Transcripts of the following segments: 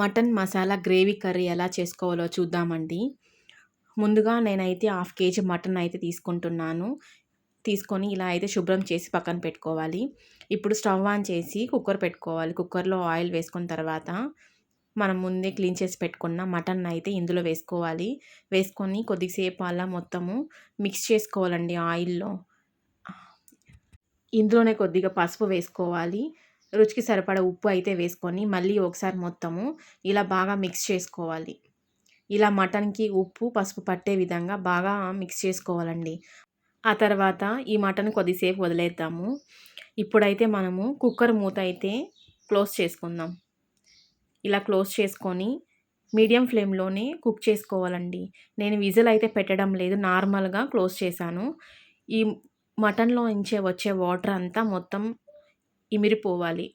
Mutton masala gravy curry ఎలా చేసుకోవాలో చూద్దామండి. ముందుగా నేనైతే హాఫ్ కేజీ మటన్ అయితే తీసుకుంటున్నాను. తీసుకొని ఇలా అయితే శుభ్రం చేసి పక్కన పెట్టుకోవాలి. ఇప్పుడు స్టవ్ ఆన్ చేసి కుక్కర్ పెట్టుకోవాలి. కుక్కర్లో ఆయిల్ వేసుకున్న తర్వాత మనం ముందే క్లీన్ చేసి పెట్టుకున్న మటన్ అయితే ఇందులో వేసుకోవాలి. వేసుకొని కొద్దిసేపు అలా మొత్తము మిక్స్ చేసుకోవాలండి ఆయిల్లో. ఇందులోనే కొద్దిగా పసుపు వేసుకోవాలి. రుచికి సరిపడ ఉప్పు అయితే వేసుకొని మళ్ళీ ఒకసారి మొత్తము ఇలా బాగా మిక్స్ చేసుకోవాలి. ఇలా మటన్కి ఉప్పు పసుపు పట్టే విధంగా బాగా మిక్స్ చేసుకోవాలండి. ఆ తర్వాత ఈ మటన్ కొద్దిసేపు వదిలేద్దాము. ఇప్పుడైతే మనము కుక్కర్ మూత అయితే క్లోజ్ చేసుకుందాం. ఇలా క్లోజ్ చేసుకొని మీడియం ఫ్లేమ్లోనే కుక్ చేసుకోవాలండి. నేను విజిల్ అయితే పెట్టడం లేదు నార్మల్గా క్లోజ్ చేశాను. ఈ మటన్లో నుంచే వచ్చే వాటర్ అంతా మొత్తం ఇమిరిపోవాలి.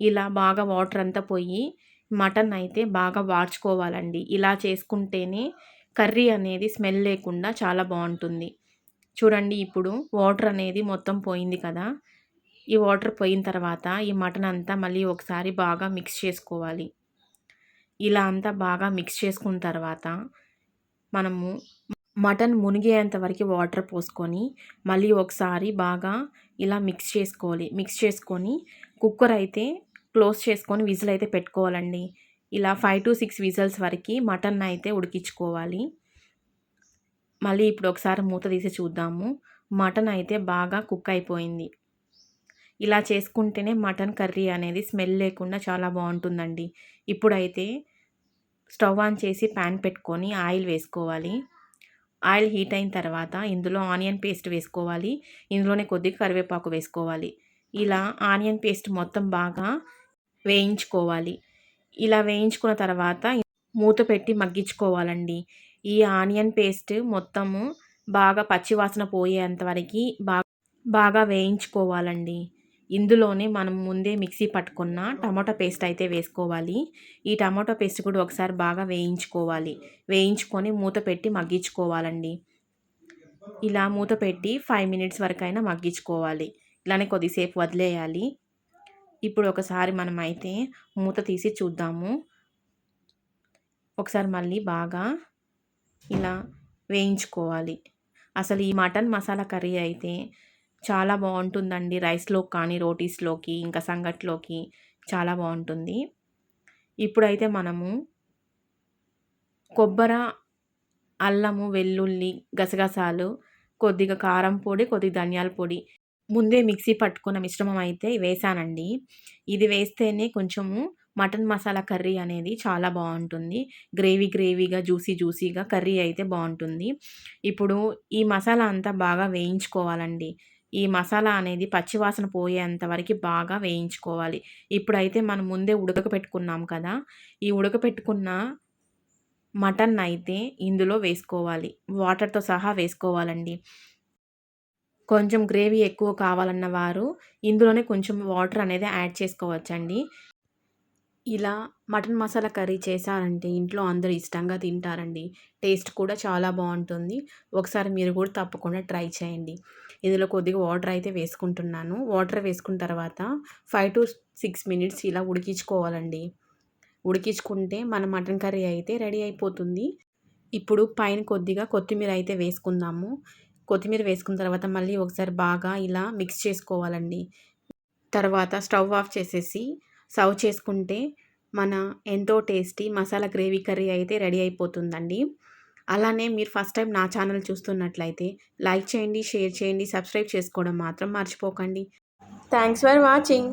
ఇలా బాగా వాటర్ అంతా పోయి మటన్ అయితే బాగా వాడ్చుకోవాలండి. ఇలా చేసుకుంటేనే కర్రీ అనేది స్మెల్ లేకుండా చాలా బాగుంటుంది. చూడండి ఇప్పుడు వాటర్ అనేది మొత్తం పోయింది కదా. ఈ వాటర్ పోయిన తర్వాత ఈ మటన్ అంతా మళ్ళీ ఒకసారి బాగా మిక్స్ చేసుకోవాలి. ఇలా అంతా బాగా మిక్స్ చేసుకున్న తర్వాత మనము మటన్ మునిగేంత వరకు వాటర్ పోసుకొని మళ్ళీ ఒకసారి బాగా ఇలా మిక్స్ చేసుకోవాలి. మిక్స్ చేసుకొని కుక్కర్ అయితే క్లోజ్ చేసుకొని విజిల్ అయితే పెట్టుకోవాలండి. ఇలా ఫైవ్ టు సిక్స్ విజిల్స్ వరకు మటన్ అయితే ఉడికించుకోవాలి. మళ్ళీ ఇప్పుడు ఒకసారి మూత తీసి చూద్దాము. మటన్ అయితే బాగా కుక్ అయిపోయింది. ఇలా చేసుకుంటేనే మటన్ కర్రీ అనేది స్మెల్ లేకుండా చాలా బాగుంటుందండి. ఇప్పుడైతే స్టవ్ ఆన్ చేసి ప్యాన్ పెట్టుకొని ఆయిల్ వేసుకోవాలి. ఆయిల్ హీట్ అయిన తర్వాత ఇందులో ఆనియన్ పేస్ట్ వేసుకోవాలి. ఇందులోనే కొద్దిగా కరివేపాకు వేసుకోవాలి. ఇలా ఆనియన్ పేస్ట్ మొత్తం బాగా వేయించుకోవాలి. ఇలా వేయించుకున్న తర్వాత మూత పెట్టి మగ్గించుకోవాలండి. ఈ ఆనియన్ పేస్ట్ మొత్తము బాగా పచ్చివాసన పోయేంత వరకు బాగా బాగా వేయించుకోవాలండి. ఇందులోనే మనం ముందే మిక్సీ పట్టుకున్న టమాటో పేస్ట్ అయితే వేసుకోవాలి. ఈ టమాటో పేస్ట్ కూడా ఒకసారి బాగా వేయించుకోవాలి. వేయించుకొని మూత పెట్టి మగ్గించుకోవాలండి. ఇలా మూత పెట్టి ఫైవ్ మినిట్స్ వరకైనా మగ్గించుకోవాలి. ఇలానే కొద్దిసేపు వదిలేయాలి. ఇప్పుడు ఒకసారి మనం అయితే మూత తీసి చూద్దాము. ఒకసారి మళ్ళీ బాగా ఇలా వేయించుకోవాలి. అసలు ఈ మటన్ మసాలా కర్రీ అయితే చాలా బాగుంటుందండి రైస్లో కానీ రోటీస్లోకి ఇంకా సంగట్లోకి చాలా బాగుంటుంది. ఇప్పుడైతే మనము కొబ్బరి అల్లము వెల్లుల్లి గసగసాలు కొద్దిగా కారం పొడి కొద్దిగా ధనియాల పొడి. ముందే మిక్సీ పట్టుకున్న మిశ్రమం అయితే వేసానండి. ఇది వేస్తేనే కొంచెము మటన్ మసాలా కర్రీ అనేది చాలా బాగుంటుంది. గ్రేవీ గ్రేవీగా జ్యూసీ జ్యూసీగా కర్రీ అయితే బాగుంటుంది. ఇప్పుడు ఈ మసాలా అంతా బాగా వేయించుకోవాలండి. ఈ మసాలా అనేది పచ్చివాసన పోయేంత వరకు బాగా వేయించుకోవాలి. ఇప్పుడైతే మనం ముందే ఉడకపెట్టుకున్నాం కదా ఈ ఉడకపెట్టుకున్న మటన్ అయితే ఇందులో వేసుకోవాలి. వాటర్తో సహా వేసుకోవాలండి. కొంచెం గ్రేవీ ఎక్కువ కావాలన్న వారు ఇందులోనే కొంచెం వాటర్ అనేది యాడ్ చేసుకోవచ్చండి. ఇలా మటన్ మసాలా కర్రీ చేశారంటే ఇంట్లో అందరూ ఇష్టంగా తింటారండి. టేస్ట్ కూడా చాలా బాగుంటుంది. ఒకసారి మీరు కూడా తప్పకుండా ట్రై చేయండి. ఇందులో కొద్దిగా వాటర్ అయితే వేసుకుంటున్నాను. వాటర్ వేసుకున్న తర్వాత ఫైవ్ టు సిక్స్ మినిట్స్ ఇలా ఉడికించుకోవాలండి. ఉడికించుకుంటే మన మటన్ కర్రీ అయితే రెడీ అయిపోతుంది. ఇప్పుడు పైన కొద్దిగా కొత్తిమీర అయితే వేసుకుందాము. కొత్తిమీర వేసుకున్న తర్వాత మళ్ళీ ఒకసారి బాగా ఇలా మిక్స్ చేసుకోవాలండి. తర్వాత స్టవ్ ఆఫ్ చేసేసి సర్వ్ చేసుకుంటే మన ఎంతో టేస్టీ మసాలా గ్రేవీ కర్రీ అయితే రెడీ అయిపోతుందండి. అలానే మీరు ఫస్ట్ టైం నా ఛానల్ చూస్తున్నట్లయితే లైక్ చేయండి షేర్ చేయండి సబ్స్క్రైబ్ చేసుకోవడం మాత్రం మర్చిపోకండి. Thanks for watching.